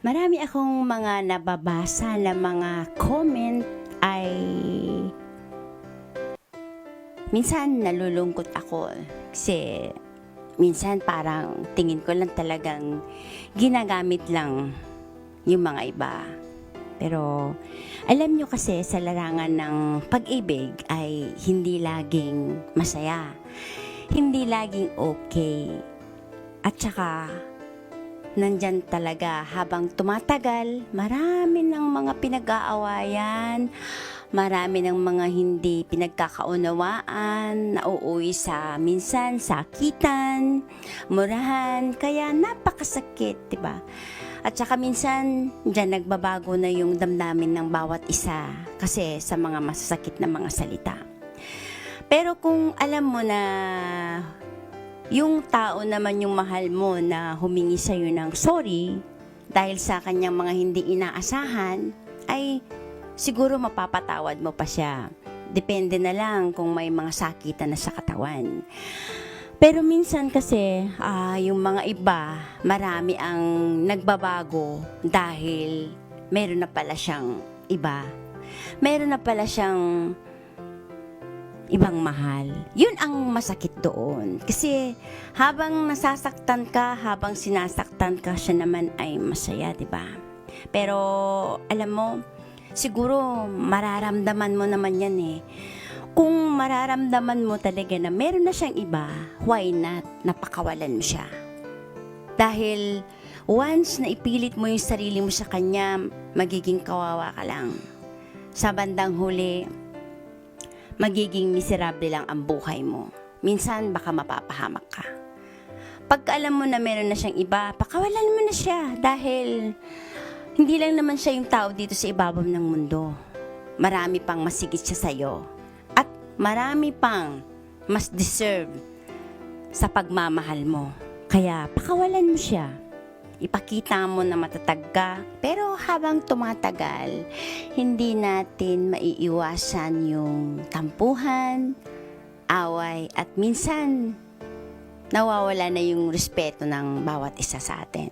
Marami akong mga nababasa na mga comment ay minsan nalulungkot ako kasi minsan parang tingin ko lang talagang ginagamit lang yung mga iba. Pero alam nyo kasi sa larangan ng pag-ibig ay hindi laging masaya. Hindi laging okay. At saka nandyan talaga habang tumatagal, marami ng mga pinag-aawayan, marami ng mga hindi pinagkakaunawaan, nauuwi sa minsan sakitan, murahan, kaya napakasakit, 'di ba? At saka minsan, dyan nagbabago na yung damdamin ng bawat isa kasi sa mga masasakit na mga salita. Pero kung alam mo na yung tao naman yung mahal mo na humingi sa'yo ng sorry dahil sa kanyang mga hindi inaasahan, ay siguro mapapatawad mo pa siya. Depende na lang kung may mga sakitan na sa katawan. Pero minsan kasi, ah, yung mga iba, marami ang nagbabago dahil meron na pala siyang iba. Meron na pala siyang ibang mahal. Yun ang masakit doon. Kasi habang nasasaktan ka, habang sinasaktan ka, siya naman ay masaya, di ba? Pero alam mo, siguro mararamdaman mo naman yan eh. Kung mararamdaman mo talaga na meron na siyang iba, why not napakawalan mo siya? Dahil once na ipilit mo yung sarili mo sa kanya, magiging kawawa ka lang. Sa bandang huli, magiging miserable lang ang buhay mo. Minsan, baka mapapahamak ka. Pag alam mo na meron na siyang iba, pakawalan mo na siya dahil hindi lang naman siya yung tao dito sa ibabaw ng mundo. Marami pang masigit siya sa'yo. At marami pang mas deserve sa pagmamahal mo. Kaya pakawalan mo siya. Ipakita mo na matatag ka. Pero habang tumatagal, hindi natin maiiwasan yung tampuhan, away, at minsan nawawala na yung respeto ng bawat isa sa atin.